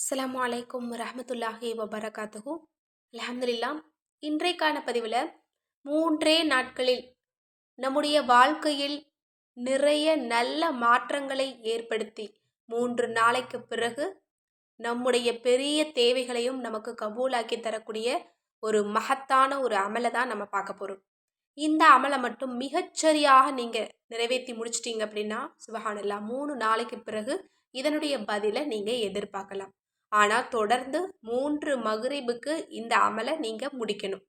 அஸ்லாம் வலைக்கம் ரஹமத்துல்லாஹி வபரகாத்துஹு. அல்ஹம்துலில்லாஹ் இன்றைக்கான பதிவில் மூன்றே நாட்களில் நம்முடைய வாழ்க்கையில் நிறைய நல்ல மாற்றங்களை ஏற்படுத்தி மூன்று நாளைக்கு பிறகு நம்முடைய பெரிய தேவைகளையும் நமக்கு கபூலாக்கி தரக்கூடிய ஒரு மகத்தான ஒரு அமலை தான் நம்ம பார்க்க போகிறோம் இந்த அமலை மட்டும் மிகச்சரியாக நீங்கள் நிறைவேற்றி முடிச்சிட்டிங்க அப்படின்னா சுபஹானல்லா மூணு நாளைக்கு பிறகு இதனுடைய பதிலை நீங்கள் எதிர்பார்க்கலாம். ஆனால் தொடர்ந்து மூன்று மகரிபுக்கு இந்த அமலை நீங்கள் முடிக்கணும்.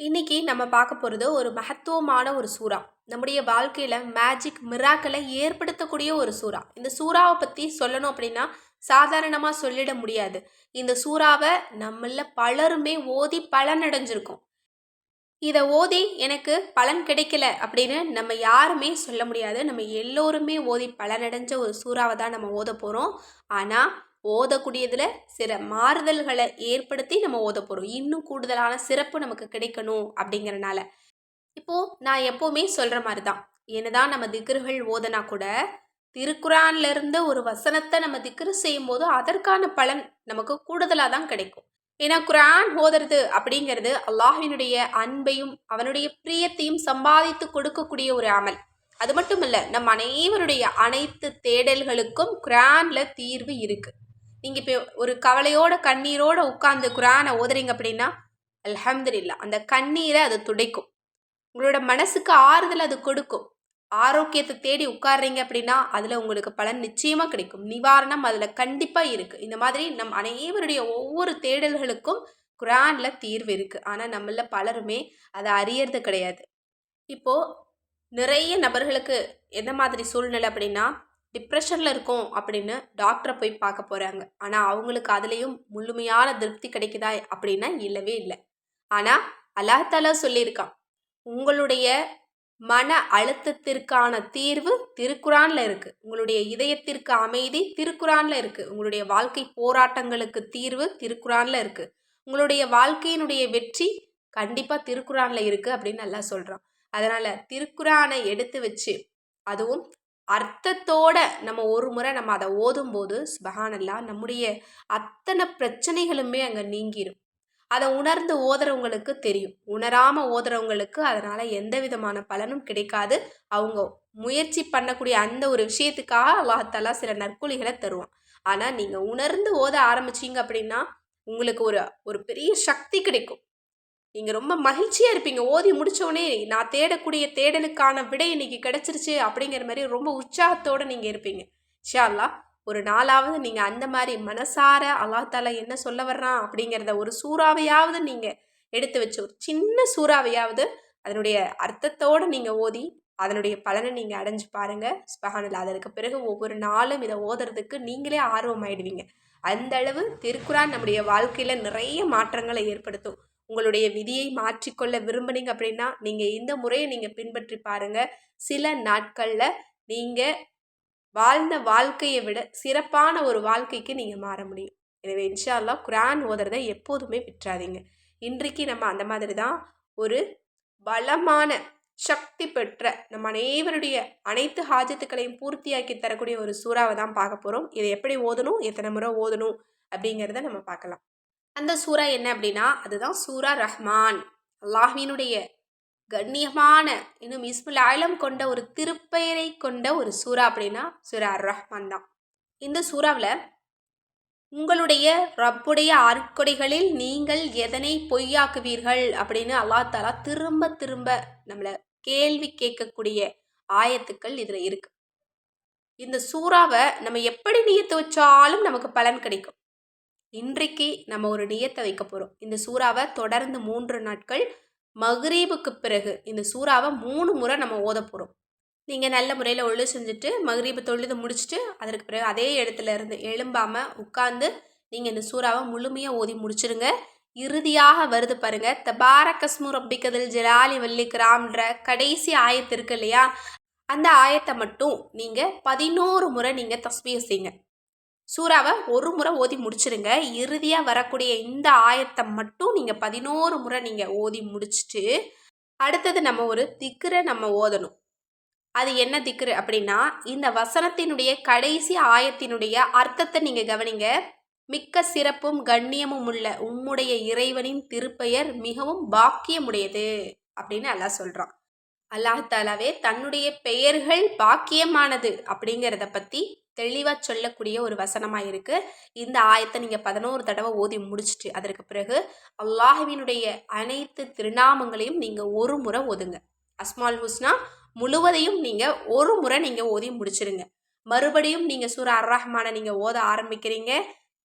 இன்னைக்கு நம்ம பார்க்க போகிறது ஒரு மகத்துவமான ஒரு சூறா. நம்முடைய வாழ்க்கையில் மேஜிக் மிராக்களை ஏற்படுத்தக்கூடிய ஒரு சூறா. இந்த சூறாவை பற்றி சொல்லணும் அப்படின்னா சாதாரணமாக சொல்லிட முடியாது. இந்த சூறாவை நம்மள பலருமே ஓதி பலனடைஞ்சிருக்கோம். இதை ஓதி எனக்கு பலன் கிடைக்கல அப்படின்னு நம்ம யாருமே சொல்ல முடியாது. நம்ம எல்லோருமே ஓதி பலனடைஞ்ச ஒரு சூறாவை தான் நம்ம ஓத போகிறோம் ஆனால் ஓதக்கூடியதில் சில மாறுதல்களை ஏற்படுத்தி நம்ம ஓத போகிறோம் இன்னும் கூடுதலான சிறப்பு நமக்கு கிடைக்கணும் அப்படிங்கிறனால. இப்போது நான் எப்போவுமே சொல்கிற மாதிரி தான் என்னதான் நம்ம திக்ருகள் ஓதனா கூட திருக்குறான்லேருந்து ஒரு வசனத்தை நம்ம திக்ரு செய்யும் போது அதற்கான பலன் நமக்கு கூடுதலாக தான் கிடைக்கும். ஏன்னா குரான் ஓதுறது அப்படிங்கிறது அல்லாஹினுடைய அன்பையும் அவனுடைய பிரியத்தையும் சம்பாதித்து கொடுக்கக்கூடிய ஒரு அமல். அது மட்டும் இல்லை நம் அனைவருடைய அனைத்து தேடல்களுக்கும் குரான்ல தீர்வு இருக்குது நீங்கள் இப்போ ஒரு கவலையோட கண்ணீரோட உட்காந்து குரானை ஓதுறீங்க அப்படின்னா அல்ஹம்துலில்லா அந்த கண்ணீரை அது துடைக்கும். உங்களோட மனசுக்கு ஆறுதல் அது கொடுக்கும். ஆரோக்கியத்தை தேடி உட்காடுறீங்க அப்படின்னா அதில் உங்களுக்கு பலன் நிச்சயமாக கிடைக்கும். நிவாரணம் அதில் கண்டிப்பாக இருக்குது இந்த மாதிரி நம் அனைவருடைய ஒவ்வொரு தேடல்களுக்கும் குரானில் தீர்வு இருக்குது ஆனால் நம்மள பலருமே அதை அறியறது கிடையாது. இப்போது நிறைய நபர்களுக்கு எந்த மாதிரி சூழ்நிலை அப்படின்னா டிப்ரெஷனில் இருக்கோம் அப்படின்னு டாக்டரை போய் பார்க்க போகிறாங்க ஆனால் அவங்களுக்கு அதுலேயும் முழுமையான திருப்தி கிடைக்குதா அப்படின்னா இல்லவே இல்லை. ஆனால் அல்லாஹாலா சொல்லியிருக்கான் உங்களுடைய மன அழுத்தத்திற்கான தீர்வு திருக்குறான்ல இருக்கு. உங்களுடைய இதயத்திற்கு அமைதி திருக்குறான்ல இருக்கு. உங்களுடைய வாழ்க்கை போராட்டங்களுக்கு தீர்வு திருக்குறான்ல இருக்கு. உங்களுடைய வாழ்க்கையினுடைய வெற்றி கண்டிப்பா திருக்குறான்ல இருக்கு அப்படின்னு நல்லா சொல்றான். அதனால திருக்குறானை எடுத்து வச்சு அதுவும் அர்த்தத்தோட நம்ம ஒரு முறை நம்ம அதை ஓதும்போது சுபஹானல்லா நம்முடைய அத்தனை பிரச்சனைகளுமே அங்கே நீங்கிடும் அதை உணர்ந்து ஓதுறவங்களுக்கு தெரியும். உணராமல் ஓதுறவங்களுக்கு அதனால் எந்த விதமான பலனும் கிடைக்காது. அவங்க முயற்சி பண்ணக்கூடிய அந்த ஒரு விஷயத்துக்காக அல்லாஹாலா சில நற்கொலிகளை தருவான். ஆனால் நீங்கள் உணர்ந்து ஓத ஆரம்பிச்சிங்க அப்படின்னா உங்களுக்கு ஒரு ஒரு பெரிய சக்தி கிடைக்கும். நீங்கள் ரொம்ப மகிழ்ச்சியாக இருப்பீங்க. ஓதி முடித்தோடனே நான் தேடக்கூடிய தேடலுக்கான விடை இன்னைக்கு கிடச்சிருச்சு அப்படிங்கிற மாதிரி ரொம்ப உற்சாகத்தோடு நீங்கள் இருப்பீங்க. ஷியாலா ஒரு நாளாவது நீங்கள் அந்த மாதிரி மனசார அல்லா என்ன சொல்ல வர்றான் அப்படிங்கிறத ஒரு சூறாவையாவது நீங்கள் எடுத்து வச்சு ஒரு சின்ன சூறாவையாவது அதனுடைய அர்த்தத்தோடு நீங்கள் ஓதி அதனுடைய பலனை நீங்கள் அடைஞ்சு பாருங்கள் ஸ்பஹானில் அதற்கு பிறகு ஒவ்வொரு நாளும் இதை ஓதுறதுக்கு நீங்களே ஆர்வம் ஆயிடுவீங்க அந்த அளவு திருக்குறான் நம்முடைய வாழ்க்கையில் நிறைய மாற்றங்களை ஏற்படுத்தும். உங்களுடைய விதியை மாற்றிக்கொள்ள விரும்புனீங்க அப்படின்னா நீங்கள் இந்த முறையை நீங்கள் பின்பற்றி பாருங்கள் சில நாட்களில் நீங்கள் வாழ்ந்த வாழ்க்கையை விட சிறப்பான ஒரு வாழ்க்கைக்கு நீங்கள் மாற முடியும். எனவே இன்ஷால்லா குரான் ஓதுறதை எப்போதுமே விட்டுறாதீங்க. இன்றைக்கு நம்ம அந்த மாதிரி தான் ஒரு பலமான சக்தி பெற்ற நம்ம அனைவருடைய அனைத்து ஹாஜத்துக்களையும் பூர்த்தியாக்கி தரக்கூடிய ஒரு சூறாவை தான் பார்க்க போகிறோம் இதை எப்படி ஓதணும்? எத்தனை முறை ஓதணும்? அப்படிங்கிறத நம்ம பார்க்கலாம். அந்த சூறா என்ன அப்படின்னா அதுதான் சூரா ரஹ்மான். அல்லாஹ்வினுடைய கண்ணியமான இன்னும் இஸ்முல் ஆயிலம் கொண்ட ஒரு திருப்பெயரை கொண்ட ஒரு சூறா அப்படின்னா சூரா அர் ரஹ்மான் தான். இந்த சூறாவில் உங்களுடைய ரப்புடைய அற்கொடைகளில் நீங்கள் எதனை பொய்யாக்குவீர்கள் அப்படின்னு அல்லா தாலா திரும்ப திரும்ப நம்மளை கேள்வி கேட்கக்கூடிய ஆயத்துக்கள் இதில் இருக்கு. இந்த சூறாவை நம்ம எப்படி நீயத்து வச்சாலும் நமக்கு பலன் கிடைக்கும். இன்றைக்கு நம்ம ஒரு நியத்தை வைக்க போகிறோம் இந்த சூறாவை தொடர்ந்து மூன்று நாட்கள் மகரீபுக்கு பிறகு இந்த சூறாவை மூணு முறை நம்ம ஓத போகிறோம் நீங்கள் நல்ல முறையில் ஒழு செஞ்சுட்டு மகரீபு தொழுது முடிச்சுட்டு அதற்கு பிறகு அதே இடத்துல இருந்து எழும்பாமல் உட்காந்து நீங்கள் இந்த சூறாவை முழுமையாக ஓதி முடிச்சிருங்க. இறுதியாக வருது பாருங்க. தபார கஸ்மு ரப்பிக்கதில் ஜலாலி வள்ளி கிராம்ன்ற கடைசி ஆயத்து இருக்கு இல்லையா? அந்த ஆயத்தை மட்டும் நீங்கள் பதினோரு முறை நீங்கள் தஸ்மியை செய்யுங்க. சூறாவை ஒரு முறை ஓதி முடிச்சிருங்க. இறுதியாக வரக்கூடிய இந்த ஆயத்தை மட்டும் நீங்கள் பதினோரு முறை நீங்கள் ஓதி முடிச்சுட்டு அடுத்தது நம்ம ஒரு திக்கரை நம்ம ஓதணும். அது என்ன திக்ரு அப்படின்னா இந்த வசனத்தினுடைய கடைசி ஆயத்தினுடைய அர்த்தத்தை நீங்கள் கவனிங்க. மிக்க சிறப்பும் கண்ணியமும் உள்ள உம்முடைய இறைவனின் திருப்பெயர் மிகவும் பாக்கியமுடையது அப்படின்னு அல்லாஹ் சொல்கிறான் அல்லாஹ் தாலாவே தன்னுடைய பெயர்கள் பாக்கியமானது அப்படிங்கிறத பற்றி தெளிவாக சொல்லக்கூடிய ஒரு வசனமாக இருக்குது இந்த ஆயத்தை நீங்கள் பதினோரு தடவை ஓதி முடிச்சுட்டு அதற்கு பிறகு அல்லாஹுவினுடைய அனைத்து திருநாமங்களையும் நீங்கள் ஒரு முறை ஓதுங்க. அஸ்மால் ஹுஸ்னா முழுவதையும் நீங்கள் ஒரு முறை நீங்கள் ஓதி முடிச்சிருங்க. மறுபடியும் நீங்கள் சூர அர் ரஹ்மானை நீங்கள் ஓத ஆரம்பிக்கிறீங்க.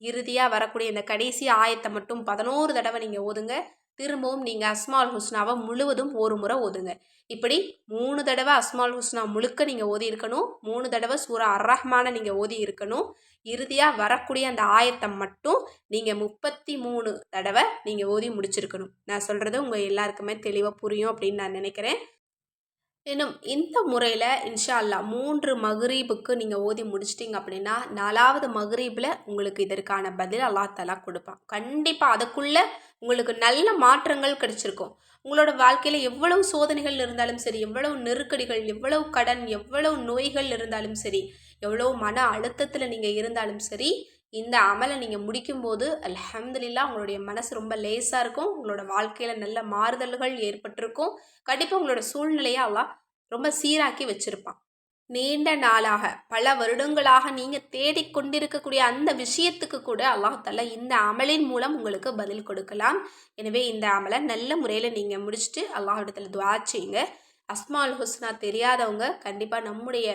இறுதியாக வரக்கூடிய இந்த கடைசி ஆயத்தை மட்டும் பதினோரு தடவை நீங்கள் ஓதுங்க. திரும்பவும் நீங்கள் அஸ்மால் ஹுஸ்னாவை முழுவதும் ஒரு முறை ஓதுங்க. இப்படி மூணு தடவை அஸ்மால் ஹுஸ்னா முழுக்க நீங்கள் ஓதி இருக்கணும். மூணு தடவை சூரா அர் ரஹ்மான நீங்கள் ஓதி இருக்கணும். இறுதியாக வரக்கூடிய அந்த ஆயத்தை மட்டும் நீங்கள் முப்பத்தி மூணு தடவை நீங்கள் ஓதி முடிச்சிருக்கணும். நான் சொல்கிறது உங்கள் எல்லாருக்குமே தெளிவாக புரியும் அப்படின்னு நான் நினைக்கிறேன். இன்னும் இந்த முறையில் இன்ஷா அல்லா மூன்று மகரீபுக்கு நீங்கள் ஓதி முடிச்சிட்டிங்க அப்படின்னா நாலாவது மகரீபில் உங்களுக்கு இதற்கான பதில் அல்லா தலா கொடுப்பான். கண்டிப்பாக அதுக்குள்ளே உங்களுக்கு நல்ல மாற்றங்கள் கிடைச்சிருக்கும். உங்களோட வாழ்க்கையில் எவ்வளவு சோதனைகள் இருந்தாலும் சரி எவ்வளவு நெருக்கடிகள் எவ்வளவு கடன் எவ்வளவு நோய்கள் இருந்தாலும் சரி எவ்வளோ மன அழுத்தத்தில் நீங்கள் இருந்தாலும் சரி இந்த அமலை நீங்கள் முடிக்கும்போது அலமதுல்லா உங்களுடைய மனசு ரொம்ப லேசாக இருக்கும். உங்களோட வாழ்க்கையில் நல்ல மாறுதல்கள் ஏற்பட்டிருக்கும். கண்டிப்பாக உங்களோட சூழ்நிலையை அல்லாஹ் ரொம்ப சீராக்கி வச்சுருப்பான். நீண்ட நாளாக பல வருடங்களாக நீங்கள் தேடிக்கொண்டிருக்கக்கூடிய அந்த விஷயத்துக்கு கூட அல்லாஹால இந்த அமலின் மூலம் உங்களுக்கு பதில் கொடுக்கலாம். எனவே இந்த அமலை நல்ல முறையில் நீங்கள் முடிச்சுட்டு அல்லாஹிடத்தில் துவா செய்யுங்க. அஸ்மால் ஹுஸ்னா தெரியாதவங்க கண்டிப்பாக நம்முடைய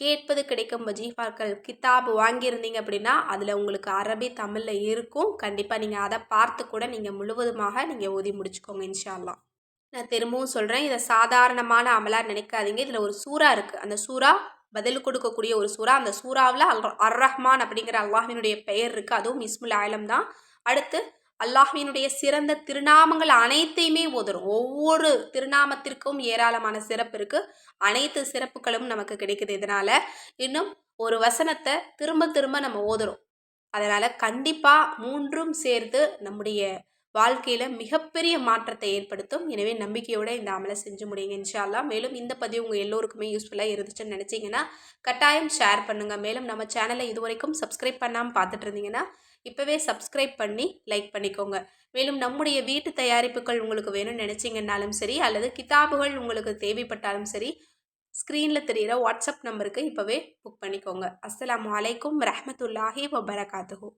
கேட்பது கிடைக்கும். வஜீஃபாக்கள் கித்தாப் வாங்கியிருந்தீங்க அப்படின்னா அதில் உங்களுக்கு அரபி தமிழில் இருக்கும். கண்டிப்பாக நீங்கள் அதை பார்த்து கூட நீங்கள் முழுவதுமாக நீங்கள் ஓதி முடிச்சுக்கோங்க இன்ஷால்லாம் நான் திரும்பவும் சொல்கிறேன் இதை சாதாரணமான அமலாக நினைக்காதீங்க. இதில் ஒரு சூறா இருக்குது அந்த சூறா பதில் கொடுக்கக்கூடிய ஒரு சூறா அந்த சூறாவில் அல் அர் ரஹ்மான் அப்படிங்கிற அல்லாஹினுடைய பெயர் இருக்குது அதுவும் இஸ்முல் ஆலம் தான். அடுத்து அல்லாஹ்வினுடைய சிறந்த திருநாமங்கள் அனைத்தையுமே ஓதுறோம். ஒவ்வொரு திருநாமத்திற்கும் ஏராளமான சிறப்பு இருக்குது அனைத்து சிறப்புகளும் நமக்கு கிடைக்குது இதனால். இன்னும் ஒரு வசனத்தை திரும்ப திரும்ப நம்ம ஓதுறோம். அதனால் கண்டிப்பாக மூன்றும் சேர்த்து நம்முடைய வாழ்க்கையில் மிகப்பெரிய மாற்றத்தை ஏற்படுத்தும். எனவே நம்பிக்கையோடு இந்த அமலை செஞ்சு முடியுங்க இன்ஷால்லா மேலும் இந்த பதிவு உங்கள் எல்லோருக்குமே யூஸ்ஃபுல்லாக இருந்துச்சுன்னு நினச்சிங்கன்னா கட்டாயம் ஷேர் பண்ணுங்கள் மேலும் நம்ம சேனலை இது வரைக்கும் சப்ஸ்கிரைப் பண்ணாமல் பார்த்துட்டு இருந்தீங்கன்னா இப்போவே சப்ஸ்கிரைப் பண்ணி லைக் பண்ணிக்கோங்க. மேலும் நம்முடைய வீட்டு தயாரிப்புகள் உங்களுக்கு வேணும்னு நினச்சிங்கன்னாலும் சரி அல்லது கிதாபுகள் உங்களுக்கு தேவைப்பட்டாலும் சரி ஸ்க்ரீனில் தெரிகிற வாட்ஸ்அப் நம்பருக்கு இப்போவே புக் பண்ணிக்கோங்க. அஸ்லாம் வலைக்கம் ரஹமத்துல்லாஹி வபரகாத்துஹூ.